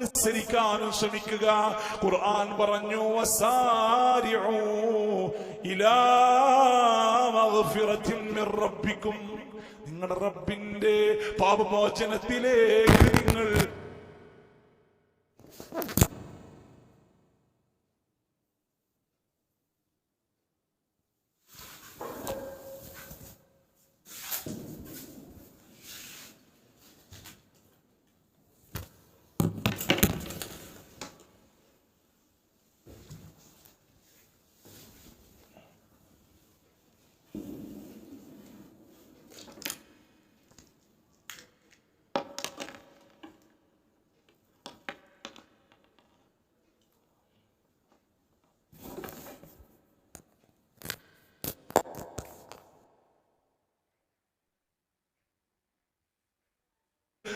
അനുസരിക്കാനും ശ്രമിക്കുക. ഖുർആൻ പറഞ്ഞു നിങ്ങളുടെ റബ്ബിന്റെ പാപമോചനത്തിലേക്ക് നിങ്ങൾ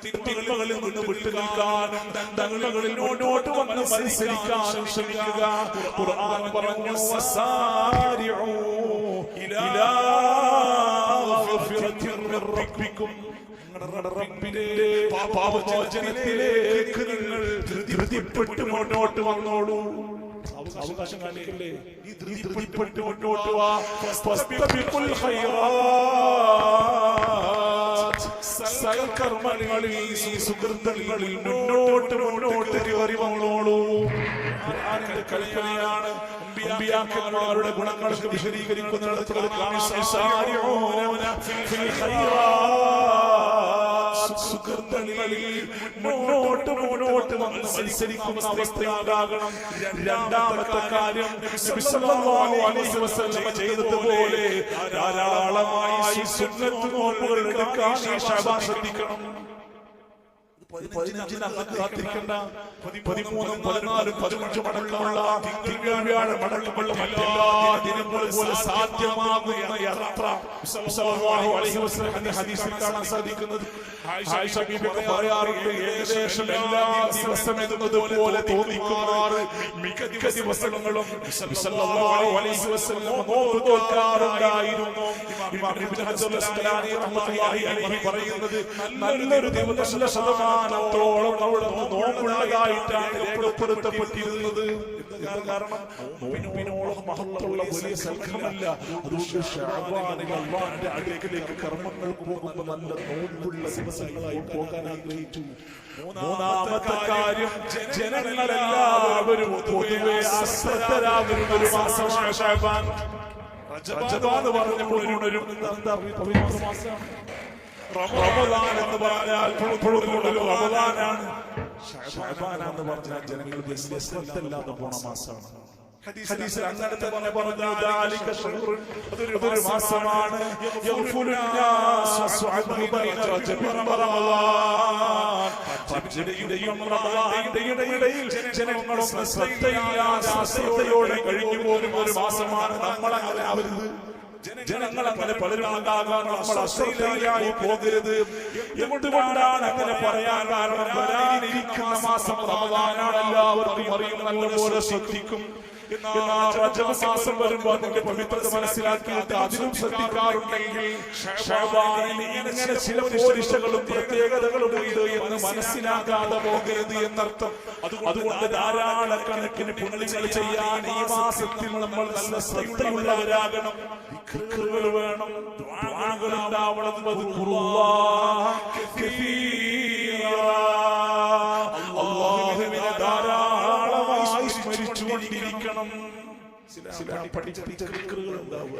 തിന്മകളിൽ നിന്ന് വിട്ടു നിൽക്കാനും തങ്ങളിൽ മുന്നോട്ട് വന്ന് മത്സരിക്കാനും ശ്രമിക്കുക. ഖുർആൻ പറഞ്ഞു വസാരിഉ ഇലാ മഗ്ഫിറത്തിൻ മിർ റബ്ബിക്കും പാപമോചനത്തിലേക്ക് നിങ്ങൾ ധൃതിപ്പെട്ട് മുന്നോട്ട് വന്നോളൂ. അവകാശം കാണിക്കില്ലേ? നീ ധൃതിപ്പെട്ട് മുന്നോട്ട് വാ. സൽക്കർമ്മങ്ങളിൽ സുഹൃത്തുക്കളിൽ മുന്നോട്ട് മുന്നോട്ട് കയറി വന്നോളൂ കൽപ്പനയാണ് അമ്പിയാക്കന്മാരുടെ ഗുണങ്ങളൊക്കെ വിശദീകരിക്കുന്നിടത്ത് വന്ന് മത്സരിക്കുന്ന രണ്ടാമത്തെ കാര്യം ചെയ്തതുപോലെ ധാരാളമായി സുന്നത്ത് പതിനഞ്ചിന് അങ്ങ് കാത്തിരിക്കണ്ട. പതിമൂന്നും പതിനാലും പതിനഞ്ചും മടക്കമുള്ള തിങ്കൾ മടക്കമുള്ള ദിനങ്ങളും പോലെ സാധ്യമാകുന്ന യാത്ര. ഹദീസിൽ കാണാൻ സാധിക്കുന്നത്. പറയാറുണ്ട് ഏകദേശം എല്ലാ ദിവസം എന്നത് പോലെ തോന്നിക്കുമാറ്. മിക്ക ദിവസങ്ങളും പറയുന്നത് നല്ലൊരു ദിവസത്തിന്റെ ശതമാനത്തോളം അവിടുന്ന് നോമ്പുള്ളതായിട്ടാണ് രേഖപ്പെടുത്തപ്പെട്ടിരുന്നത് കാരണം? നോമ്പിനോളം മഹത്തുള്ള വലിയ സൽക്കമല്ല അതുകൊണ്ട് ഷഅബാനിൽ അള്ളാഹിന്റെ അടുക്കലേക്ക് കർമ്മങ്ങൾക്ക് പോകുമ്പോൾ നല്ല നോമ്പുള്ള ദിവസങ്ങളായി പോകാൻ ആഗ്രഹിച്ചു. മൂന്നാമത്തെ കാര്യം ജനങ്ങളെല്ലാവരും പൊതുവെ അശ്രദ്ധരാകുന്ന ഒരു മാസമാണ് ഷഅബാൻ റജബാന്ന് പറഞ്ഞപ്പോൾ ഒരു പവിത്ര മാസമാണ്. റമദാൻ എന്ന് പറഞ്ഞാൽ റമദാനാണ്. ഷഹബാനാന്ന് പറഞ്ഞാൽ ജനങ്ങൾ ശ്രദ്ധയില്ലാതെ പോണ മാസമാണ്. ഹദീസിൽ അങ്ങനെ തന്നെ പറഞ്ഞു ദാലിക ഷഹ്റുൻ അതൊരു ഒരു മാസമാണ്. യഗ്ഫുലു നാസു അൻഹു ബൈന റജബി റമദാൻ. റജബിന്റെയും റമദാനിന്റെയും ഇടയിൽ ജനങ്ങൾ ശ്രദ്ധയില്ലാതെ അശ്രദ്ധയോടെ കഴിഞ്ഞു പോകുന്ന ഒരു മാസമാണ്. നമ്മളങ്ങനെ ആവരുത് ജനങ്ങൾ അങ്ങനെ പലരും ഉണ്ടാകാൻ നമ്മൾ അശ്രദ്ധയിലായി പോകരുത്. എന്തുകൊണ്ടാണ് അങ്ങനെ പറയാൻ കാരണം വരാനിരിക്കുന്ന മാസം റമദാനാണ് എല്ലാവർക്കും അറിയും നല്ലപോലെ ശ്രദ്ധിക്കും. മാസം വരുമ്പോൾ അതിന്റെ പവിത്രത മനസ്സിലാക്കിയിട്ട് അതിനും ശ്രദ്ധിക്കാറുണ്ടെങ്കിൽ ഇങ്ങനെ ചില പോരിശകളും പ്രത്യേകതകളും ഉണ്ട് എന്ന് മനസ്സിലാക്കാതെ പോകരുത് എന്നർത്ഥം. അതുകൊണ്ട് ധാരാളക്കണക്കിന് പുണ്യങ്ങൾ ചെയ്യാൻ ഈ മാസത്തിൽ നമ്മൾ നല്ല ശ്രദ്ധയുള്ളവരാകണം. വിക്രുകൾ വേണം ദ്വാകൾ ഉണ്ടാവണം അള്ളാഹുവിനെ ധാരാളമായി സ്മരിച്ചുകൊണ്ടിരിക്കണം ചില പഠിച്ച വിക്രുകൾ ഉണ്ടാവുക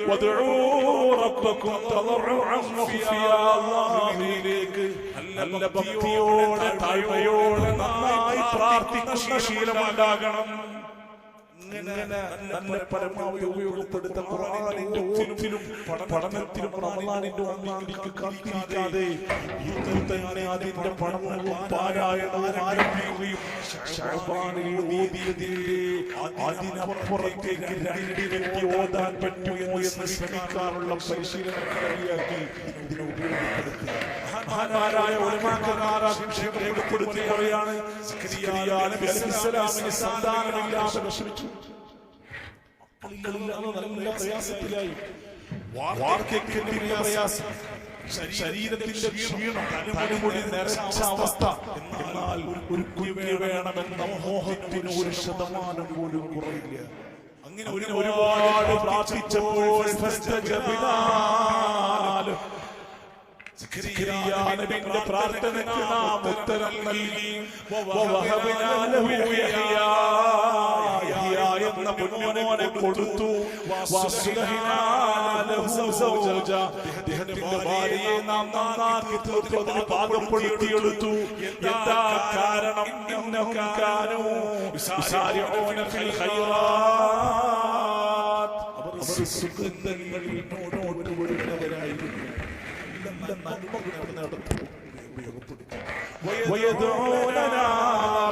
وادعوا ربكم تضرعا وخفيا അല്ലാഹുവിലേക്ക് നല്ല ഭക്തിയോടെ താഴ്മയോടെ നന്നായി പ്രാർത്ഥിക്കുന്ന ശീലമുണ്ടാകണം ഇങ്ങനെ പരമാവധി ഉപയോഗപ്പെടുത്ത ഖുർആനിന്റെ ഓത്തിലും പഠനത്തിലും റമദാനിന്റെ ഒന്നാണ്ടിക്ക് കാത്തിരിക്കാതെ ഇന്ന് തന്നെ അതിന്റെ പണവും പാരായണവും ആരംഭിക്കുകയും ഷഅബാനിൽ ഓതിയതിന്റെ അതിനപ്പുറത്തേക്ക് രണ്ടിരട്ടി ഓതാൻ പറ്റുമോ എന്ന് ശ്രമിക്കാനുള്ള പരിശീലനം കളിയാക്കി ഇതിനെ ഉപയോഗപ്പെടുത്തുക. മഹാന്മാരായ ഉലമാക്കന്മാർ ആ വിഷയം രേഖപ്പെടുത്തി പറയാണ് സന്താനമില്ലാതെ വിഷമിച്ചു. നല്ല പ്രയാസത്തിലായി. വാർദ്ധക്യത്തിന്റെ പ്രയാസം. ശരീരത്തിന്റെ ക്ഷീണം തലമുടി നിറച്ച അവസ്ഥ. എന്നാൽ ഒരു കുഞ്ഞ് വേണമെന്ന മോഹത്തിന് ഒരു ശതമാനം പോലും കുറയില്ല അങ്ങനെ ഒരുപാട് പ്രാർത്ഥിച്ചപ്പോൾ നബിന്റെ പ്രാർത്ഥനയ്ക്ക് നാം ഉത്തരം നൽകി. എന്ന പൊന്നുമോനെ കൊടുത്തു. ഭാര്യയെ നാം നന്നാക്കി തീർത്തു അതിന് പാകപ്പെടുത്തിയെടുത്തു. എന്താ കാരണം? അവർ സുഗന്ധങ്ങളിൽ മുന്നോട്ട് വരുന്നവരായിരുന്നു നല്ല നന്മ കിട്ടുന്നിടത്ത് ഉപയോഗപ്പെടുത്തും വയദൂനനാ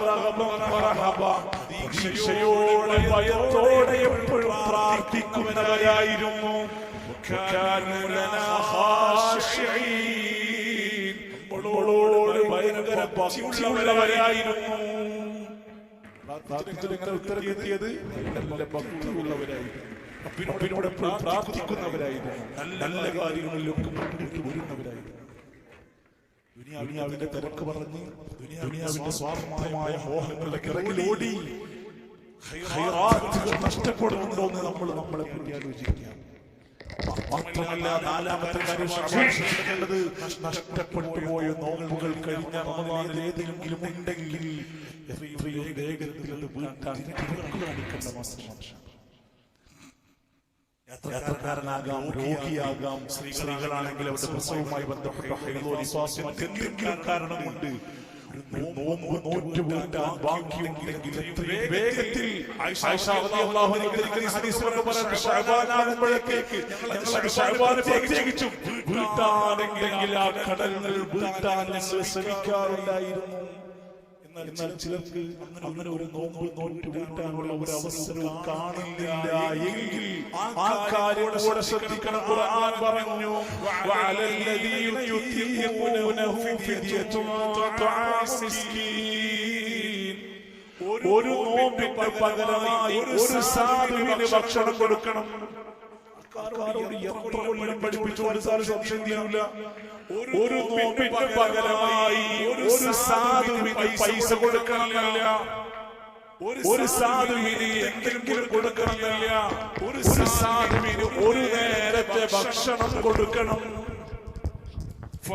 റഗബൻ വറഹബാ. പ്രതീക്ഷയോടെ ഭയത്തോടെ എപ്പോഴും പ്രാർത്ഥിക്കുന്നവരായിരുന്നു ഭയങ്കര ഭക്തിയുള്ളവരായിരുന്നു. പ്രാർത്ഥിച്ചിട്ട് ഉത്തരം എത്തിയത് നല്ല ഭക്തിയുള്ളവരായിരുന്നു. അപ്പിനോട് എപ്പോഴും പ്രാർത്ഥിക്കുന്നവരായിരുന്നു. നല്ല കാര്യങ്ങളിലൊക്കെ മുന്നോട്ട് വരുന്നവരായിരുന്നു. ദുനിയാവിന്റെ തിരക്ക് പറഞ്ഞ് ദുനിയാവിന്റെ സ്വാർത്ഥമായ മോഹങ്ങളുടെ ഹൈറാത്തുകൾ നഷ്ടപ്പെടുന്നുണ്ടോ എന്ന് നമ്മൾ നമ്മളെ പറ്റി ആലോചിക്കാം. മാത്രമല്ല നാലാമത്തെ കാര്യം നഷ്ടപ്പെട്ടു പോയ നോമ്പുകൾ കഴിഞ്ഞ റമദാനിൽ ഏതെങ്കിലും ഉണ്ടെങ്കിൽ എത്രയും വേഗത്തിൽ അത് വീട്ടാൻ തിരക്ക് മാസം മാസമാണ് യാത്രക്കാരനാകാം രോഗിയാകാം സ്ത്രീകളാണെങ്കിൽ അവരുടെ പ്രസവവുമായി ബന്ധപ്പെട്ട മറ്റെന്തെങ്കിലും കാരണമുണ്ട്. ബാക്കിയുണ്ടെങ്കിൽ വേഗത്തിൽ പ്രത്യേകിച്ചും ആ കടലുകൾ ഞങ്ങൾ ശ്രമിക്കാറുണ്ടായിരുന്നു. എന്നാൽ ചിലർക്ക് അങ്ങനെ ഒരു നോമ്പ് നോറ്റ് വീട്ടാനുള്ള ഒരു അവസരവും കാണില്ല. എങ്കിൽ ആ കാര്യം കൂടെ ശ്രദ്ധിക്കണം. ഖുർആൻ പറഞ്ഞു വഅലല്ലദീന യുതീഖൂനഹു ഫിദ്യത്തുൻ തുആമു മിസ്കീൻ ഒരു നോമ്പിന് പകരമായി ഒരു സാധുവിന് ഭക്ഷണം കൊടുക്കണം. ആൾക്കാരോട് എത്ര കൊല്ലം ഒരു കൊടുത്താലും സംശയം തീരൂല. ഒരു നോമ്പിന് പകരമായി ഒരു സാധുവിന് പൈസ കൊടുക്കണമെന്നില്ല ഒരു സാധുവിന് എന്തെങ്കിലും കൊടുക്കണമെന്നില്ല ഒരു സാധുവിന് ഒരു നേരത്തെ ഭക്ഷണം കൊടുക്കണം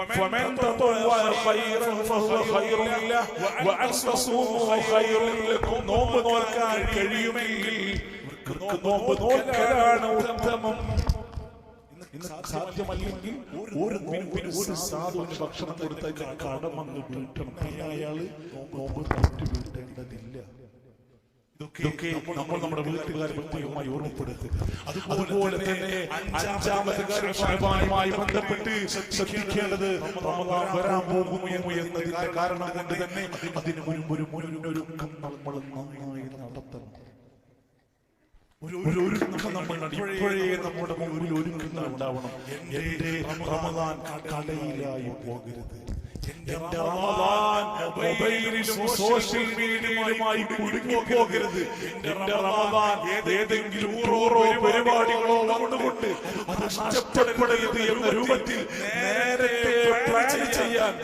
فمن تطوع خيرا فهو خير له وأن تصوموا خير لكم നോമ്പ് നോക്കാൻ കഴിയുമെങ്കിൽ ഇവർക്ക് നോമ്പ് നോക്കലാണ് ഉത്തമം ഇന്ന് സാധ്യമല്ലെങ്കിൽ ഒരു നോമ്പിന് ഒരു സാധുവിന് ഭക്ഷണം കൊടുത്താൽ അങ്ങ് വീട്ടണം. പിന്നെ അയാൾ നോമ്പ് തട്ടി വീട്ടേണ്ടതില്ല. ഇതൊക്കെ നമ്മൾ നമ്മുടെ വീട്ടുകാരെ പ്രത്യേകമായി ഓർമ്മപ്പെടുത്തുക. അതുപോലെ തന്നെ അഞ്ചാമത്തെ കാര്യമായി ബന്ധപ്പെട്ട് ശ്രദ്ധിക്കേണ്ടത് റമദാൻ വരാൻ പോകുന്നു എന്നതിന്റെ കാരണം കൊണ്ട് തന്നെ അതിന് മുൻപ് ഒരു മുന്നൊരുക്കം നമ്മൾ നന്നായി നടത്തണം. ഒരു ഒരു ഒരുക്കം നമ്മൾ ഇപ്പോഴേ നമ്മുടെ മുമ്പിൽ ഒരുക്കം ഉണ്ടാവണം. എന്റെ റമദാൻ കടയിലായി പോകരുത്. എന്റെ സോഷ്യൽ റമദാൻ ഏതെങ്കിലും എന്ന രൂപത്തിൽ ചെയ്യാൻ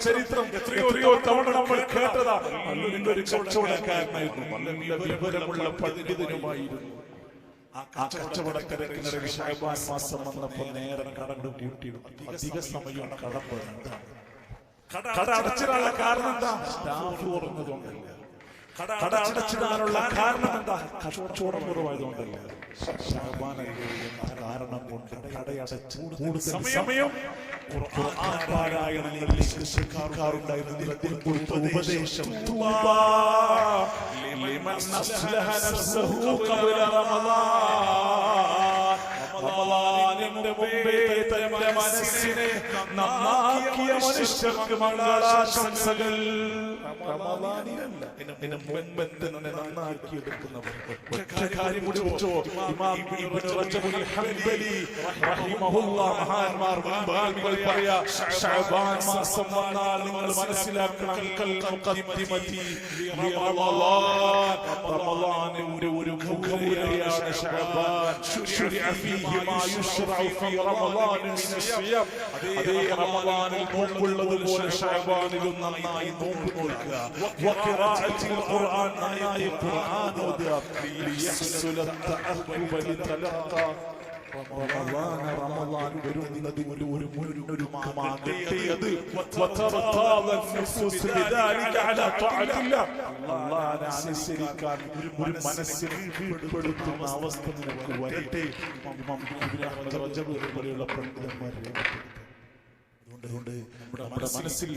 ചരിത്രം എത്രയോ പണ്ഡിതനുമായിരുന്നു. ആ ഒരു ഷാബാൻ മാസം വന്നപ്പോ നേരെ കടണ്ട് കൂട്ടിയിടും അധിക സമയം കടപ്പെടുന്നത് കട അടച്ചിടാനുള്ള കാരണം എന്താ സ്റ്റാഫ് കുറഞ്ഞതുകൊണ്ടല്ല കട അടച്ചിടാനുള്ള കാരണം എന്താ കച്ചവടം കുറവായതുകൊണ്ടല്ല. എന്ന കാരണം കൊണ്ട് കടയടച്ച് കൂടുതൽ സമയം ഖുർആൻ പാരായണങ്ങളിലേക്ക് ശ്രദ്ധിക്കാറുണ്ടായിരുന്നു അദ്ദേഹം കൊടുത്ത ഉപദേശം ലിമൻ അസ്ലഹ നഫ്സഹു ഖബ്ല റമളാൻ റമളാനിന്റെ മുമ്പേ തന്റെ മനസ്സിനെ നന്നാക്കിയ മനുഷ്യർക്ക് മംഗളാശംസകൾ. നിങ്ങൾ മനസ്സിലാക്കണം. മുഖദ്ദിമതി ലി റമളാൻ റമളാൻ റമദാനിന്റെ ഒരു ഗൗരവയാണ് ശഅബാൻ ശുരിഅ ഫീഹി മാ യുശ്റഉ ഫീ റമദാൻ മിന സിയാം അതേ റമദാനിൽ നോമ്പുള്ളതുപോലെ ശഅബാനിലും നന്നായി നോമ്പ് നോക്കുക വഖിറാഅത്തിൽ ഖുർആൻ നന്നായി ഖുർആൻ ഓതുക ലിയഹ്സുല തഅഖുബ ലിതലഖ റമളാൻ വരുന്നത് ഒരു ഒരു ഒരു കിട്ടിയത് അനുസരിക്കാൻ ഒരു മനസ്സിൽ കീഴ്പ്പെടുത്തുന്ന അവസ്ഥ നിനക്ക് വരട്ടെ. പോലെയുള്ള പണ്ഡിതന്മാരെ അതുകൊണ്ട് നമ്മുടെ മനസ്സിൽ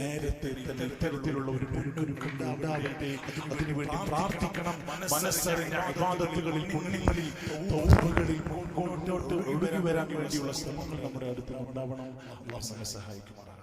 നേരത്തെ തന്നെ ഇത്തരത്തിലുള്ള ഒരു മുന്നൊരുക്കം അതിനു അതിനുവേണ്ടി പ്രാർത്ഥിക്കണം. മനസ്സറിഞ്ഞ അബാദത്തുകളിൽ പുണ്യങ്ങളിൽ തൗബകളിൽ മുന്നോട്ട് ഒഴുകി വരാൻ വേണ്ടിയുള്ള ശ്രമങ്ങൾ നമ്മുടെ അടുത്ത് ഉണ്ടാവണം. അള്ളാഹ് സഹായിക്കുമാറാണ്